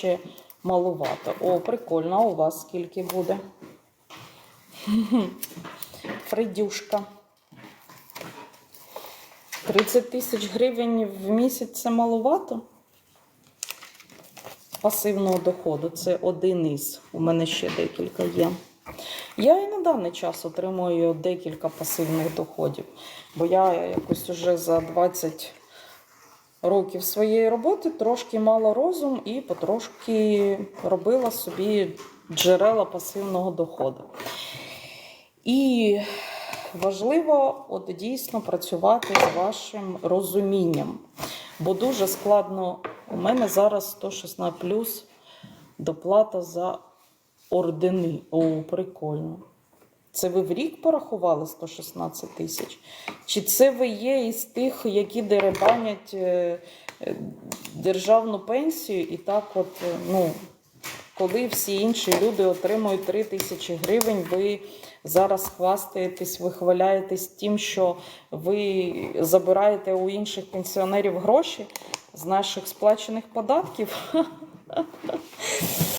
ще малувато. О, прикольно, у вас скільки буде? Фредюшка. 30 тисяч гривень в місяць це маловато? Пасивного доходу. Це один із. У мене ще декілька є. Я і на даний час отримую декілька пасивних доходів, бо я якось уже за 20 років своєї роботи трошки мала розум і потрошки робила собі джерела пасивного доходу. І важливо от дійсно працювати з вашим розумінням. Бо дуже складно. У мене зараз 116 плюс доплата за ордени. О, прикольно. Це ви в рік порахували 116 тисяч? Чи це ви є із тих, які деребанять е, е, державну пенсію, і так, от, е, ну, коли всі інші люди отримують 3 тисячі гривень, ви зараз хвастаєтесь, вихваляєтесь тим, що ви забираєте у інших пенсіонерів гроші з наших сплачених податків?